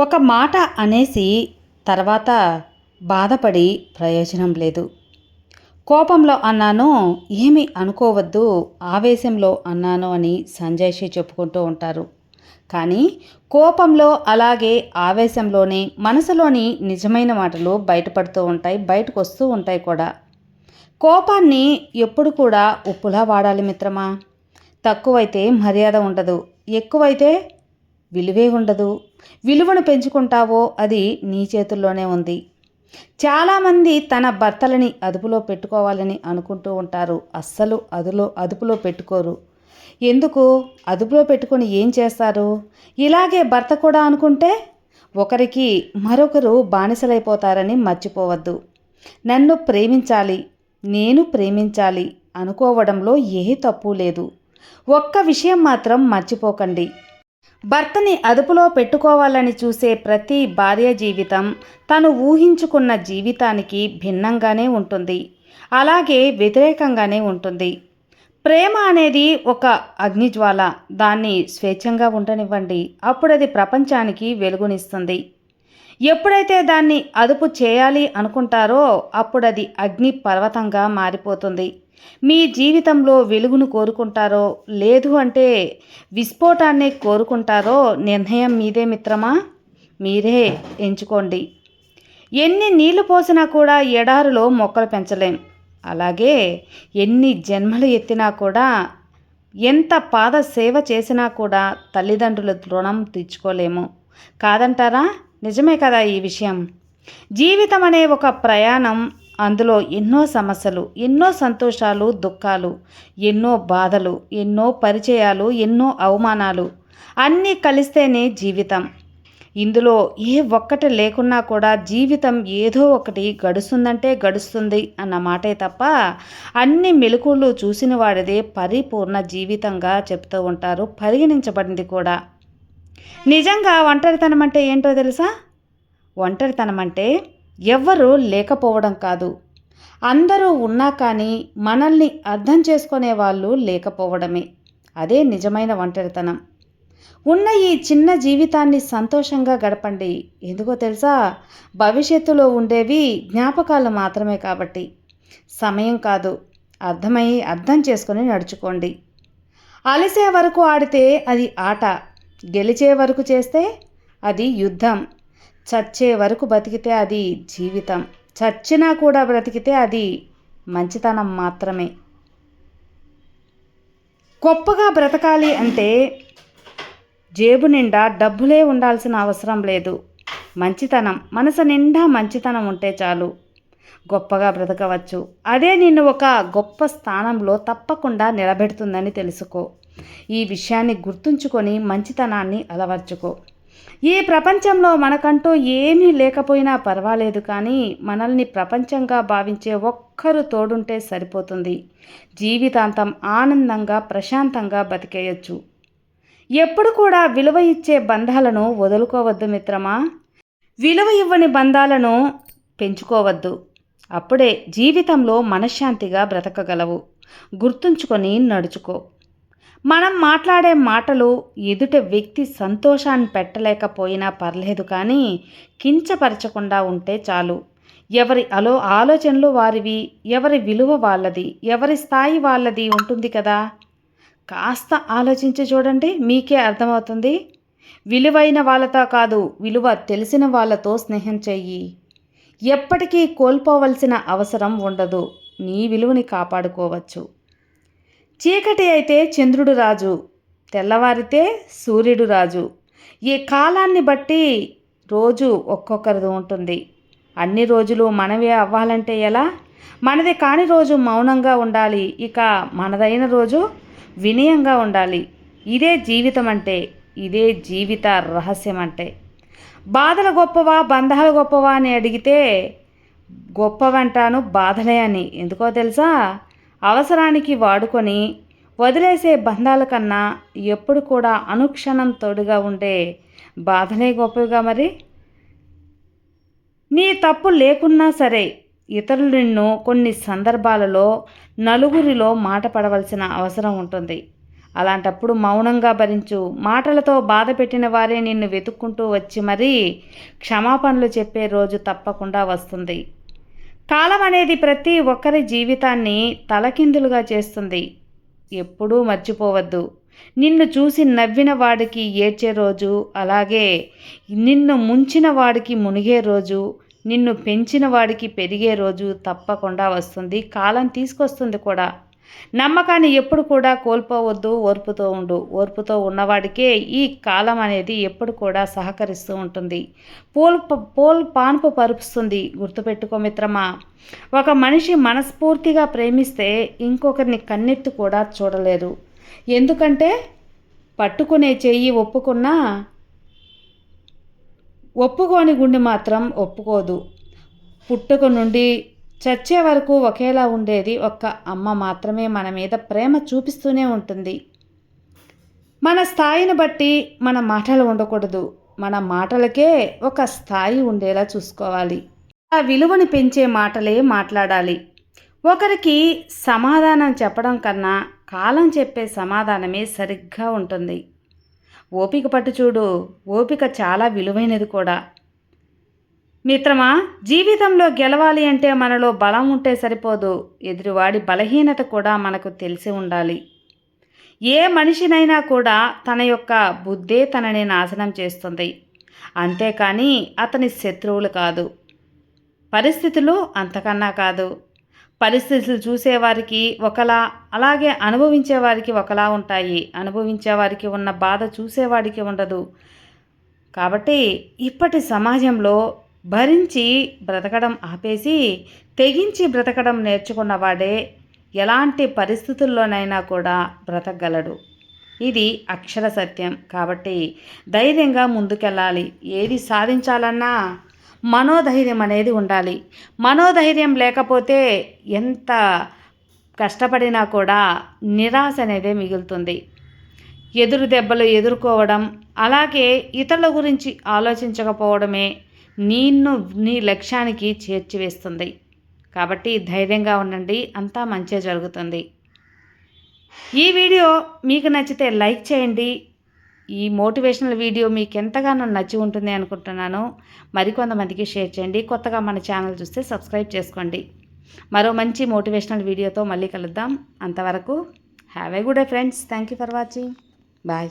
ఒక మాట అనేసి తర్వాత బాధపడి ప్రయోజనం లేదు. కోపంలో అన్నాను ఏమి అనుకోవద్దు ఆవేశంలో అన్నాను అని సంజయ్షి చెప్పుకుంటూ ఉంటారు. కానీ కోపంలో అలాగే ఆవేశంలోనే మనసులోని నిజమైన మాటలు బయటపడుతూ ఉంటాయి బయటకు వస్తూ ఉంటాయి కూడా. కోపాన్ని ఎప్పుడు కూడా ఉప్పులా వాడాలి మిత్రమా? తక్కువైతే మర్యాద ఉండదు ఎక్కువైతే విలువే ఉండదు. విలువను పెంచుకుంటావో అది నీ చేతుల్లోనే ఉంది. చాలామంది తన భర్తలని అదుపులో పెట్టుకోవాలని అనుకుంటూ ఉంటారు. అస్సలు అదులో అదుపులో పెట్టుకోరు. ఎందుకు? అదుపులో పెట్టుకొని ఏం చేస్తారు? ఇలాగే భర్త కూడా అనుకుంటే ఒకరికి మరొకరు బానిసలైపోతారని మర్చిపోవద్దు. నన్ను ప్రేమించాలి నేను ప్రేమించాలి అనుకోవడంలో ఏ తప్పు లేదు. ఒక్క విషయం మాత్రం మర్చిపోకండి. భర్తని అదుపులో పెట్టుకోవాలని చూసే ప్రతి భార్య జీవితం తను ఊహించుకున్న జీవితానికి భిన్నంగానే ఉంటుంది. అలాగే వ్యతిరేకంగానే ఉంటుంది. ప్రేమ అనేది ఒక అగ్నిజ్వాల. దాన్ని స్వేచ్ఛంగా ఉండనివ్వండి. అప్పుడు అది ప్రపంచానికి వెలుగునిస్తుంది. ఎప్పుడైతే దాన్ని అదుపు చేయాలి అనుకుంటారో అప్పుడు అది అగ్ని పర్వతంగా మారిపోతుంది. మీ జీవితంలో వెలుగును కోరుకుంటారో లేదు అంటే విస్ఫోటాన్ని కోరుకుంటారో నిర్ణయం మీదే మిత్రమా? మీరే ఎంచుకోండి. ఎన్ని నీళ్ళు పోసినా కూడా ఎడారిలో మొక్కలు పెంచలేం. అలాగే ఎన్ని జన్మలు ఎత్తినా కూడా ఎంత పాద సేవ చేసినా కూడా తల్లిదండ్రుల రుణం తీర్చుకోలేము. కాదంటారా? నిజమే కదా ఈ విషయం. జీవితం అనే ఒక ప్రయాణం అందులో ఎన్నో సమస్యలు ఎన్నో సంతోషాలు దుఃఖాలు ఎన్నో బాధలు ఎన్నో పరిచయాలు ఎన్నో అవమానాలు. అన్నీ కలిస్తేనే జీవితం. ఇందులో ఏ ఒక్కటి లేకున్నా కూడా జీవితం ఏదో ఒకటి గడుస్తుందంటే గడుస్తుంది అన్న మాటే తప్ప అన్ని మెలకువలు చూసిన వాడిదే పరిపూర్ణ జీవితంగా చెప్తూ ఉంటారు పరిగణించబడింది కూడా. నిజంగా ఒంటరితనం అంటే ఏంటో తెలుసా? ఒంటరితనం అంటే ఎవ్వరూ లేకపోవడం కాదు. అందరూ ఉన్నా కానీ మనల్ని అర్థం చేసుకునే వాళ్ళు లేకపోవడమే. అదే నిజమైన ఒంటరితనం. ఉన్న ఈ చిన్న జీవితాన్ని సంతోషంగా గడపండి. ఎందుకో తెలుసా? భవిష్యత్తులో ఉండేవి జ్ఞాపకాలు మాత్రమే కాబట్టి. సమయం కాదు. అర్థమై అర్థం చేసుకొని నడుచుకోండి. అలిసే వరకు ఆడితే అది ఆట. గెలిచే వరకు చేస్తే అది యుద్ధం. చచ్చే వరకు బతికితే అది జీవితం. చచ్చినా కూడా బ్రతికితే అది మంచితనం మాత్రమే. గొప్పగా బ్రతకాలి అంటే జేబు నిండా డబ్బులే ఉండాల్సిన అవసరం లేదు. మంచితనం మనసు నిండా మంచితనం ఉంటే చాలు. గొప్పగా బ్రతకవచ్చు. అదే నిన్ను ఒక గొప్ప స్థానంలో తప్పకుండా నిలబెడుతుందని తెలుసుకో. ఈ విషయాన్ని గుర్తుంచుకొని మంచితనాన్ని అలవర్చుకో. ఈ ప్రపంచంలో మనకంటూ ఏమీ లేకపోయినా పర్వాలేదు కానీ మనల్ని ప్రపంచంగా భావించే ఒక్కరు తోడుంటే సరిపోతుంది. జీవితాంతం ఆనందంగా ప్రశాంతంగా బతికేయచ్చు. ఎప్పుడు కూడా విలువ ఇచ్చే బంధాలను వదులుకోవద్దు మిత్రమా? విలువ ఇవ్వని బంధాలను పెంచుకోవద్దు. అప్పుడే జీవితంలో మనశ్శాంతిగా బ్రతకగలవు. గుర్తుంచుకొని నడుచుకో. మనం మాట్లాడే మాటలు ఎదుట వ్యక్తి సంతోషాన్ని పెట్టలేకపోయినా పర్లేదు కానీ కించపరచకుండా ఉంటే చాలు. ఎవరి అలో ఆలోచనలు వారివి ఎవరి విలువ వాళ్ళది ఎవరి స్థాయి వాళ్ళది ఉంటుంది కదా. కాస్త ఆలోచించి చూడండి మీకే అర్థమవుతుంది. విలువైన వాళ్ళతో కాదు విలువ తెలిసిన వాళ్ళతో స్నేహం చెయ్యి. ఎప్పటికీ కోల్పోవలసిన అవసరం ఉండదు. నీ విలువని కాపాడుకోవచ్చు. చీకటి అయితే చంద్రుడు రాజు తెల్లవారితే సూర్యుడు రాజు. ఈ కాలాన్ని బట్టి రోజు ఒక్కొక్కరిది ఉంటుంది. అన్ని రోజులు మనవే అవ్వాలంటే ఎలా? మనది కాని రోజు మౌనంగా ఉండాలి. ఇక మనదైన రోజు వినయంగా ఉండాలి. ఇదే జీవితం అంటే ఇదే జీవిత రహస్యం అంటే బాధలు గొప్పవా బంధాలు గొప్పవా అని అడిగితే గొప్పవంటాను బాధలే అని. ఎందుకో తెలుసా? అవసరానికి వాడుకొని వదిలేసే బంధాల కన్నా ఎప్పుడు కూడా అనుక్షణం తోడుగా ఉండే బాధలే గొప్పవిగా మరి. నీ తప్పు లేకున్నా సరే ఇతరులు నిన్ను కొన్ని సందర్భాలలో నలుగురిలో మాట పడవలసిన అవసరం ఉంటుంది. అలాంటప్పుడు మౌనంగా భరించు. మాటలతో బాధ పెట్టిన వారే నిన్ను వెతుక్కుంటూ వచ్చి మరీ క్షమాపణలు చెప్పే రోజు తప్పకుండా వస్తుంది. కాలం అనేది ప్రతి ఒక్కరి జీవితాన్ని తలకిందులుగా చేస్తుంది. ఎప్పుడూ మర్చిపోవద్దు. నిన్ను చూసి నవ్విన వాడికి ఏడ్చే రోజు అలాగే నిన్ను ముంచిన వాడికి మునిగే రోజు నిన్ను పెంచిన వాడికి పెరిగే రోజు తప్పకుండా వస్తుంది. కాలం తీసుకొస్తుంది కూడా. నమ్మకాన్ని ఎప్పుడు కూడా కోల్పోవద్దు ఓర్పుతో ఉండు. ఓర్పుతో ఉన్నవాడికే ఈ కాలం అనేది ఎప్పుడు కూడా సహకరిస్తూ ఉంటుంది. పోల్ పోల్ పాన్పు పరుపుస్తుంది. గుర్తుపెట్టుకో మిత్రమా ఒక మనిషి మనస్ఫూర్తిగా ప్రేమిస్తే ఇంకొకరిని కన్నెత్తి కూడా చూడలేరు ఎందుకంటే పట్టుకునే చెయ్యి ఒప్పుకున్నా ఒప్పుకోని గుండె మాత్రం ఒప్పుకోదు. పుట్టుక నుండి చచ్చే వరకు ఒకేలా ఉండేది ఒక్క అమ్మ మాత్రమే మన మీద ప్రేమ చూపిస్తూనే ఉంటుంది. మన స్థాయిని బట్టి మన మాటలు ఉండకూడదు. మన మాటలకే ఒక స్థాయి ఉండేలా చూసుకోవాలి. ఆ విలువని పెంచే మాటలే మాట్లాడాలి. ఒకరికి సమాధానం చెప్పడం కన్నా కాలం చెప్పే సమాధానమే సరిగ్గా ఉంటుంది. ఓపిక పట్టు చూడు. ఓపిక చాలా విలువైనది కూడా. మిత్రమా జీవితంలో గెలవాలి అంటే మనలో బలం ఉంటే సరిపోదు. ఎదురువాడి బలహీనత కూడా మనకు తెలిసి ఉండాలి. ఏ మనిషినైనా కూడా తన యొక్క బుద్ధే తనని నాశనం చేస్తుంది. అంతేకాని అతని శత్రువులు కాదు. పరిస్థితులు అంతకన్నా కాదు. పరిస్థితులు చూసేవారికి ఒకలా అలాగే అనుభవించేవారికి ఒకలా ఉంటాయి. అనుభవించేవారికి ఉన్న బాధ చూసేవాడికి ఉండదు. కాబట్టి ఇప్పటి సమాజంలో భరించి బ్రతకడం ఆపేసి తెగించి బ్రతకడం నేర్చుకున్నవాడే ఎలాంటి పరిస్థితుల్లోనైనా కూడా బ్రతకగలడు. ఇది అక్షర సత్యం. కాబట్టి ధైర్యంగా ముందుకెళ్ళాలి. ఏది సాధించాలన్నా మనోధైర్యం అనేది ఉండాలి. మనోధైర్యం లేకపోతే ఎంత కష్టపడినా కూడా నిరాశ అనేది మిగులుతుంది. ఎదురు దెబ్బలు ఎదుర్కోవడం అలాగే ఇతరుల గురించి ఆలోచించకపోవడమే నిన్ను నీ లక్ష్యానికి చేర్చివేస్తుంది కాబట్టి ధైర్యంగా ఉండండి. అంతా మంచిగా జరుగుతుంది. ఈ వీడియో మీకు నచ్చితే లైక్ చేయండి. ఈ మోటివేషనల్ వీడియో మీకు ఎంతగానో నచ్చి ఉంటుంది అనుకుంటున్నాను. మరికొంతమందికి షేర్ చేయండి. కొత్తగా మన ఛానల్ చూస్తే సబ్స్క్రైబ్ చేసుకోండి. మరో మంచి మోటివేషనల్ వీడియోతో మళ్ళీ కలుద్దాం. అంతవరకు have a good day friends. Thank you for watching. Bye.